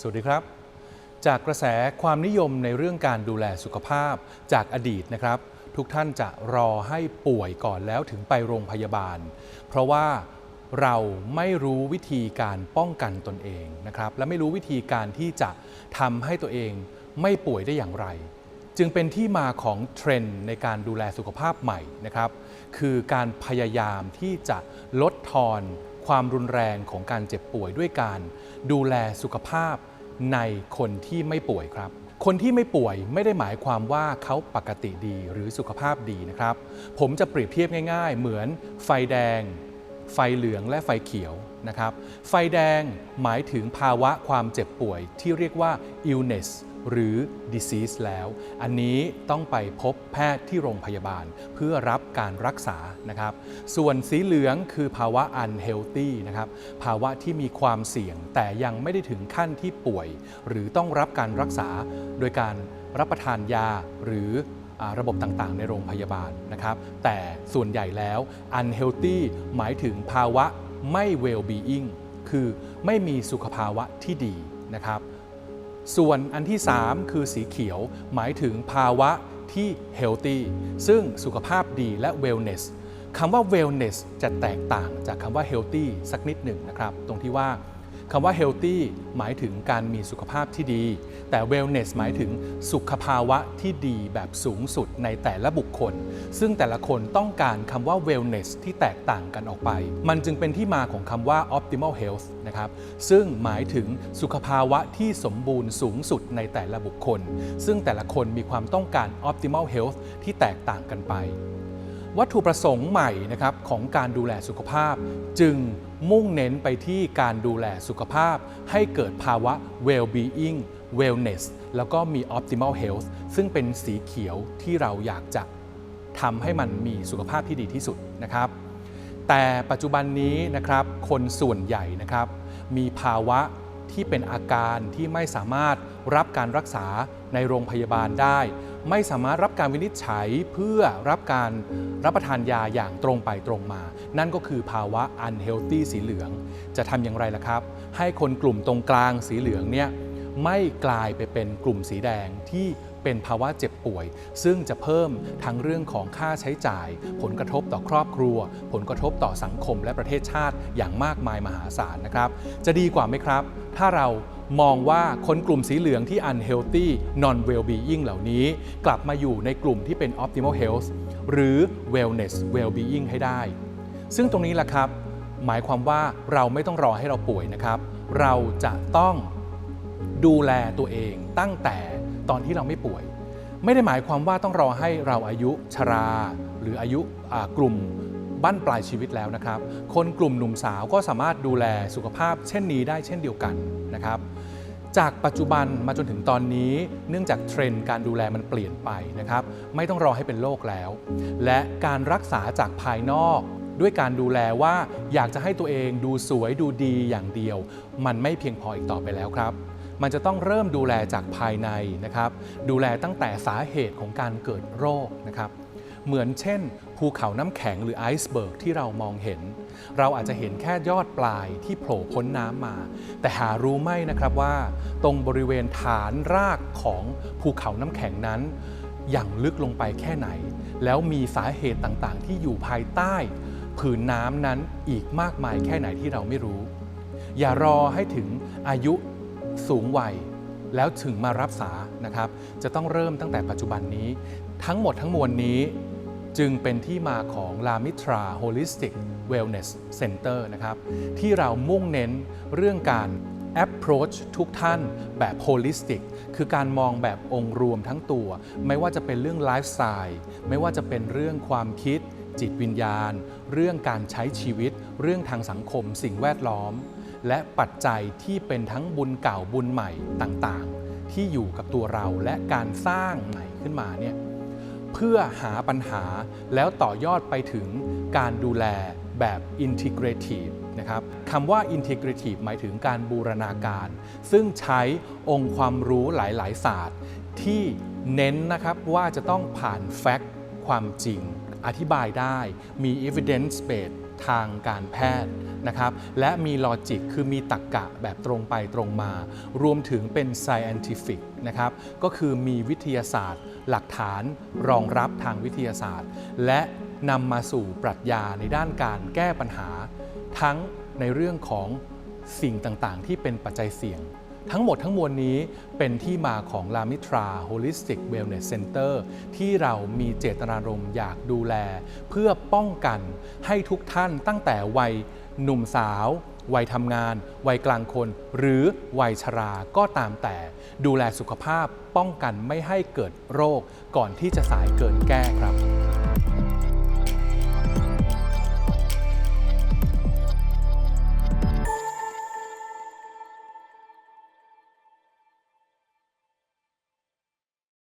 สวัสดีครับ จากกระแสความนิยมในเรื่องการดูแลสุขภาพจากอดีตนะครับ ทุกท่านจะรอให้ป่วยก่อนแล้วถึงไปโรงพยาบาล เพราะว่าเราไม่รู้วิธีการป้องกันตนเองนะครับ และไม่รู้วิธีการที่จะทำให้ตัวเองไม่ป่วยได้อย่างไร จึงเป็นที่มาของเทรนด์ในการดูแลสุขภาพใหม่นะครับ คือการพยายามที่จะลดทอนความรุนแรงของการเจ็บป่วยด้วยการ ดูแลสุขภาพในคนที่ไม่ป่วยครับ คนที่ไม่ป่วยไม่ได้หมายความว่าเขาปกติดีหรือสุขภาพดีนะครับ ผมจะเปรียบเทียบง่าย ๆ เหมือนไฟแดง ไฟเหลืองและไฟเขียวนะครับ ไฟแดงหมายถึงภาวะความเจ็บป่วยที่เรียกว่า illness หรือ disease แล้ว อันนี้ต้องไปพบแพทย์ที่โรงพยาบาล เพื่อรับการรักษานะครับ ส่วนสีเหลืองคือภาวะ unhealthy นะครับ ภาวะที่มีความเสี่ยงแต่ยังไม่ได้ถึงขั้นที่ป่วย หรือต้องรับการรักษาโดยการรับประทานยาหรือระบบต่างๆ ในโรงพยาบาลนะครับ แต่ส่วนใหญ่แล้ว unhealthy หมายถึงภาวะไม่ well being คือไม่มีสุขภาวะที่ดีนะครับ ส่วนอันที่ 3 คือสีเขียว หมายถึงภาวะที่ healthy ซึ่งสุขภาพดีและ wellness คำว่า wellness จะแตกต่างจากคำว่า healthy สักนิดหนึ่งนะครับ ตรงที่ว่า คำว่า healthy หมายถึงการมีสุขภาพที่ดี แต่ wellness หมายถึงสุขภาวะที่ดีแบบสูงสุดในแต่ละบุคคล ซึ่งแต่ละคนต้องการคำว่า wellness ที่แตกต่างกันออกไป มันจึงเป็นที่มาของคำว่า optimal health นะครับ ซึ่งหมายถึงสุขภาวะที่สมบูรณ์สูงสุดในแต่ละบุคคล ซึ่งแต่ละคนมีความต้องการ optimal health ที่แตกต่างกันไป วัตถุประสงค์ใหม่นะครับของการดูแลสุขภาพ จึงมุ่งเน้นไปที่การดูแลสุขภาพ ให้เกิดภาวะ well-being wellness แล้วก็มี optimal health ซึ่งเป็นสีเขียวที่เราอยากจะทำให้มันมีสุขภาพที่ดีที่สุดนะครับ แต่ปัจจุบันนี้นะครับคนส่วนใหญ่นะครับ มีภาวะที่เป็นอาการที่ไม่สามารถ รับการรักษาในโรงพยาบาลได้ ไม่สามารถรับการวินิจฉัยเพื่อรับการรับประทานยาอย่างตรงไปตรงมา นั่นก็คือภาวะ unhealthy สีเหลือง จะทำอย่างไรล่ะครับ ให้คนกลุ่มตรงกลางสีเหลืองเนี่ยไม่กลายไปเป็นกลุ่มสีแดงที่เป็นภาวะเจ็บป่วย ซึ่งจะเพิ่มทั้งเรื่องของค่าใช้จ่าย ผลกระทบต่อครอบครัว ผลกระทบต่อสังคมและประเทศชาติอย่างมากมายมหาศาลนะครับ จะดีกว่าไหมครับ ถ้าเรา มองว่าคนกลุ่มสีเหลืองที่ unhealthy non well being เหล่านี้ กลับมาอยู่ในกลุ่มที่เป็น optimal health หรือ wellness well being ให้ได้ ซึ่งตรงนี้แหละครับ หมายความว่าเราไม่ต้องรอให้เราป่วยนะครับ เราจะต้องดูแลตัวเองตั้งแต่ตอนที่เราไม่ป่วย ไม่ได้หมายความว่าต้องรอให้เราอายุชรา หรืออายุกลุ่มบั้นปลายชีวิตแล้วนะครับ คนกลุ่มหนุ่มสาวก็สามารถดูแลสุขภาพเช่นนี้ได้เช่นเดียวกันนะครับ จากปัจจุบันมาจนถึงตอนนี้ เนื่องจากเทรนด์การดูแลมันเปลี่ยนไปนะครับไม่ต้องรอให้เป็นโรคแล้ว และการรักษาจากภายนอกด้วยการดูแลว่าอยากจะให้ตัวเองดูสวยดูดีอย่างเดียว มันไม่เพียงพออีกต่อไปแล้วครับ มันจะต้องเริ่มดูแลจากภายในนะครับ ดูแลตั้งแต่สาเหตุของการเกิดโรคนะครับ เหมือนเช่น ภูเขาน้ำแข็งหรือไอซ์เบิร์กที่เรามองเห็น เราอาจจะเห็นแค่ยอดปลายที่โผล่พ้นน้ำมา แต่หารู้ไหมนะครับว่า ตรงบริเวณฐานรากของภูเขาน้ำแข็งนั้นอย่างลึกลงไปแค่ไหน แล้วมีสาเหตุต่างๆ ที่อยู่ภายใต้ ผืนน้ำนั้นอีกมากมายแค่ไหนที่เราไม่รู้ อย่ารอให้ถึงอายุสูงวัยแล้วถึงมารับษานะครับ จะต้องเริ่มตั้งแต่ปัจจุบันนี้ ทั้งหมดทั้งมวลนี้ จึงเป็นที่มาของ La Mitra Holistic Wellness Center นะครับ ที่เรามุ่งเน้นเรื่องการ approach ทุกท่านแบบ holistic คือการมองแบบองค์รวมทั้งตัว ไม่ว่าจะเป็นเรื่องไลฟ์สไตล์ไม่ว่าจะเป็นเรื่องความคิด จิตวิญญาณ เรื่องการใช้ชีวิต เรื่องทางสังคม สิ่งแวดล้อม และปัจจัยที่เป็นทั้งบุญเก่าบุญใหม่ต่างๆ ที่อยู่กับตัวเราและการสร้างใหม่ขึ้นมาเนี่ย เพื่อหาปัญหาแล้วต่อยอดไปถึงการดูแลแบบ integrative นะครับคำว่า integrative หมายถึงการบูรณาการ ซึ่งใช้องค์ความรู้หลาย ๆ ศาสตร์ ที่เน้นนะครับว่าจะต้องผ่านแฟกต์ความจริง อธิบายได้มี evidence base ทางการแพทย์นะครับและมีลอจิกคือมีตรรกกะแบบตรงไปตรงมา รวมถึงเป็น scientific นะครับก็คือมีวิทยาศาสตร์ หลักฐานรองรับทางวิทยาศาสตร์ และนำมาสู่ปรัชญาในด้านการแก้ปัญหา ทั้งในเรื่องของสิ่งต่างๆ ที่เป็นปัจจัยเสี่ยง ทั้งหมดทั้งมวลนี้เป็นที่มาของลามิตรา Holistic Wellness Center ที่เรามีเจตนารมณ์อยากดูแล เพื่อป้องกันให้ทุกท่านตั้งแต่วัยหนุ่มสาว วัยทำงาน วัยกลางคน หรือวัยชราก็ตามแต่ ดูแลสุขภาพป้องกันไม่ให้เกิดโรคก่อนที่จะสายเกินแก้ครับ